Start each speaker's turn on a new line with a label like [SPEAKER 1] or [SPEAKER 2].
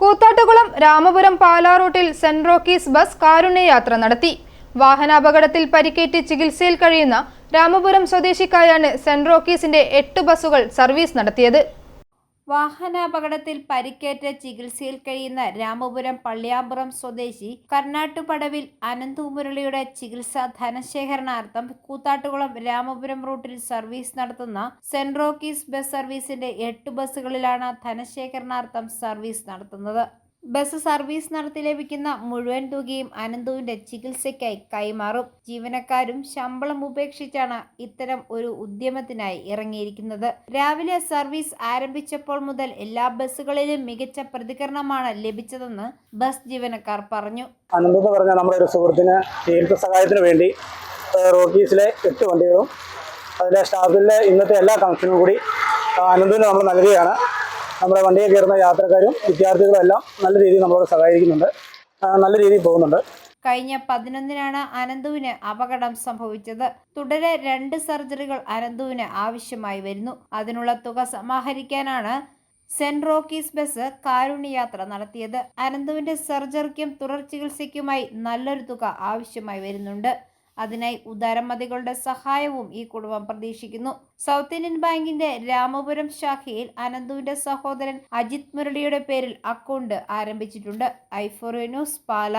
[SPEAKER 1] കൂത്താട്ടുകുളം രാമപുരം പാലാ റൂട്ടിൽ saint Rockies bus കാരുണ്യയാത്ര നടത്തി. വാഹനാപകടത്തിൽ പരിക്കേറ്റ് ചികിത്സയിൽ കഴിയുന്ന രാമപുരം സ്വദേശിക്കായാണ് സെന്റ് റോക്കീസിന്റെ എട്ട് ബസ്സുകൾ സർവീസ് നടത്തിയത്.
[SPEAKER 2] വാഹനാപകടത്തിൽ പരിക്കേറ്റ് ചികിത്സയിൽ കഴിയുന്ന രാമപുരം പള്ളിയാമ്പുറം സ്വദേശി കർണാട്ടുപടവിൽ അനന്തുമുരളിയുടെ ചികിത്സാ ധനശേഖരണാർത്ഥം കൂത്താട്ടുകുളം രാമപുരം റൂട്ടിൽ സർവീസ് നടത്തുന്ന സെൻട്രോക്കീസ് ബസ് സർവീസിന്റെ എട്ട് ബസ്സുകളിലാണ് ധനശേഖരണാർത്ഥം സർവീസ് നടത്തുന്നത്. ബസ് സർവീസ് നടത്തി ലഭിക്കുന്ന മുഴുവൻ തുകയും അനന്തുവിന്റെ ചികിത്സയ്ക്കായി കൈമാറും. ജീവനക്കാരും ശമ്പളം ഉപേക്ഷിച്ചാണ് ഇത്തരം ഒരു ഉദ്യമത്തിനായി ഇറങ്ങിയിരിക്കുന്നത്. രാവിലെ സർവീസ് ആരംഭിച്ചപ്പോൾ മുതൽ എല്ലാ ബസ്സുകളിലും മികച്ച പ്രതികരണമാണ് ലഭിച്ചതെന്ന് ബസ് ജീവനക്കാർ പറഞ്ഞു.
[SPEAKER 3] അനന്ത് പറഞ്ഞ നമ്മുടെ ഒരു സുഹൃത്തിന് സഹായത്തിന് വേണ്ടി റോക്കീസിലെ എട്ട് വണ്ടികളും അതിലെ സ്റ്റാഫിലെ ഇന്നത്തെ എല്ലാ കണക്ഷനും കൂടി അനന്തിന് നമ്മൾ നൽകുകയാണ്. നമ്മുടെ വണ്ടിയിൽ കയറുന്ന യാത്രക്കാരും വിദ്യാർത്ഥികളും എല്ലാം നല്ല രീതിയിൽ നമ്മളോട് സഹായിക്കുന്നുണ്ട് നല്ല രീതിയിൽ പോകുന്നുണ്ട്.
[SPEAKER 2] കഴിഞ്ഞ പതിനൊന്നിനാണ് അനന്തുവിന് അപകടം സംഭവിച്ചത്. തുടരെ രണ്ട് സർജറികൾ അനന്തുവിന് ആവശ്യമായി വരുന്നു. അതിനുള്ള തുക സമാഹരിക്കാനാണ് സെന്റ് റോക്കീസ് ബസ് കാരുണ്യയാത്ര നടത്തിയത്. അനന്തുവിന്റെ സർജറിക്കും തുടർ ചികിത്സയ്ക്കുമായി നല്ലൊരു തുക ആവശ്യമായി വരുന്നുണ്ട്. അതിനായി ഉദാരമതികളുടെ സഹായവും ഈ കുടുംബം പ്രതീക്ഷിക്കുന്നു. സൗത്ത് ഇന്ത്യൻ ബാങ്കിന്റെ രാമപുരം ശാഖയിൽ അനന്തുവിന്റെ സഹോദരൻ അജിത് മുരളിയുടെ പേരിൽ അക്കൗണ്ട് ആരംഭിച്ചിട്ടുണ്ട്. ഐഫോറിയ ന്യൂസ് പാല.